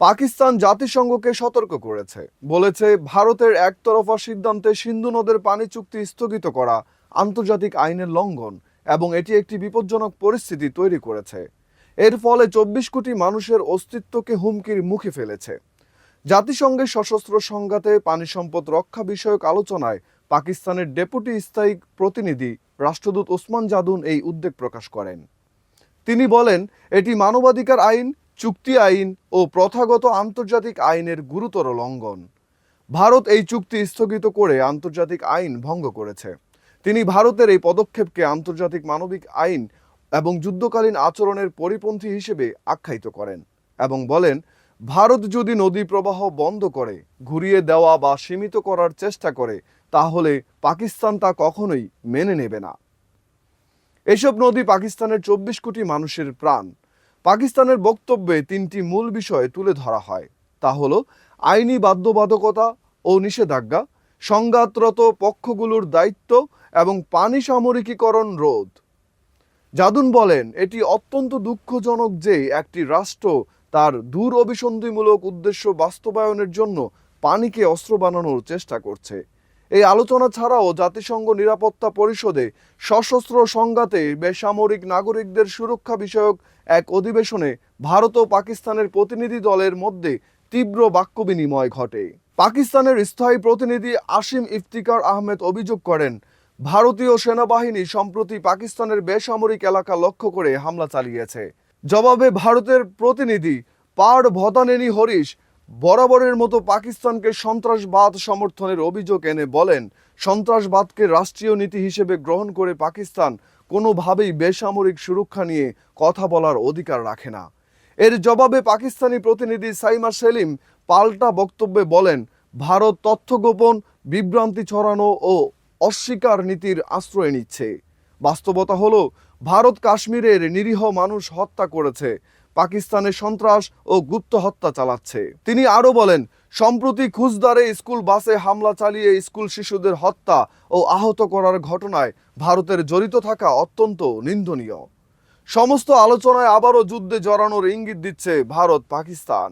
পাকিস্তান জাতিসংঘকে সতর্ক করেছে। বলেছে, ভারতের একতরফা সিদ্ধান্তে সিন্ধু নদের পানি চুক্তি স্থগিত করা আন্তর্জাতিক আইনের লঙ্ঘন এবং এটি একটি বিপজ্জনক পরিস্থিতি তৈরি করেছে। এর ফলে চব্বিশ কোটি মানুষের অস্তিত্বকে হুমকির মুখে ফেলেছে। জাতিসংঘের সশস্ত্র সংঘাতে পানি সম্পদ রক্ষা বিষয়ক আলোচনায় পাকিস্তানের ডেপুটি স্থায়ী প্রতিনিধি রাষ্ট্রদূত ওসমান জাদুন এই উদ্বেগ প্রকাশ করেন। তিনি বলেন, এটি মানবাধিকার আইন চুক্তি আইন ও প্রথাগত আন্তর্জাতিক আইনের গুরুতর লঙ্ঘন। ভারত এই চুক্তি স্থগিত করে আন্তর্জাতিক আইন ভঙ্গ করেছে। তিনি ভারতের এই পদক্ষেপকে আন্তর্জাতিক মানবিক আইন এবং যুদ্ধকালীন আচরণের পরিপন্থী হিসেবে আখ্যায়িত করেন এবং বলেন, ভারত যদি নদী প্রবাহ বন্ধ করে, ঘুরিয়ে দেওয়া বা সীমিত করার চেষ্টা করে, তাহলে পাকিস্তান তা কখনোই মেনে নেবে না। এসব নদী পাকিস্তানের চব্বিশ কোটি মানুষের প্রাণ। পাকিস্তানের বক্তব্যে তিনটি মূল বিষয় তুলে ধরা হয়। তা হল আইনি বাধ্যবাধকতা ও নিষেধাজ্ঞা, সংঘাতরত পক্ষগুলোর দায়িত্ব এবং পানি সামরিকীকরণ রোধ। জাদুন বলেন, এটি অত্যন্ত দুঃখজনক যে একটি রাষ্ট্র তার দূর অভিসন্ধিমূলক উদ্দেশ্য বাস্তবায়নের জন্য পানিকে অস্ত্র বানানোর চেষ্টা করছে। এই আলোচনা ছাড়াও জাতিসংঘ নিরাপত্তা পরিষদে সশস্ত্র সংঘাতে বেসামরিক নাগরিকদের সুরক্ষা বিষয়ক এক অধিবেশনে ভারত ও পাকিস্তানের প্রতিনিধি দলের মধ্যে তীব্র বাক্য বিনিময় ঘটে। পাকিস্তানের স্থায়ী প্রতিনিধি আসিম ইফতিকার আহমেদ অভিযোগ করেন, ভারতীয় সেনাবাহিনী সম্প্রতি পাকিস্তানের বেসামরিক এলাকা লক্ষ্য করে হামলা চালিয়েছে। জবাবে ভারতের প্রতিনিধি পার ভদানেনি হরিশ বরাবরের মতো পাকিস্তানকে সন্ত্রাসবাদ সমর্থনের অভিযোগ এনে বলেন, সন্ত্রাসবাদকে রাষ্ট্রীয় নীতি হিসেবে গ্রহণ করে পাকিস্তান কোনোভাবেই বেসামরিক সুরক্ষা নিয়ে কথা বলার অধিকার রাখে না। এর জবাবে পাকিস্তানি প্রতিনিধি সাইমা সেলিম পাল্টা বক্তব্যে বলেন, ভারত তথ্য গোপন, বিভ্রান্তি ছড়ানো ও অস্বীকার নীতির আশ্রয় নিচ্ছে। বাস্তবতা হলো, ভারত কাশ্মীরের নিরীহ মানুষ হত্যা করেছে। পাকিস্তানের সন্ত্রাস ও গুপ্ত হত্যা চালাচ্ছে। তিনি আরও বলেন, সম্প্রতি খুজদারে স্কুল বাসে হামলা চালিয়ে স্কুল শিশুদের হত্যা ও আহত করার ঘটনায় ভারতের জড়িত থাকা অত্যন্ত নিন্দনীয়। সমস্ত আলোচনায় আবারও যুদ্ধে জড়ানোর ইঙ্গিত দিচ্ছে ভারত পাকিস্তান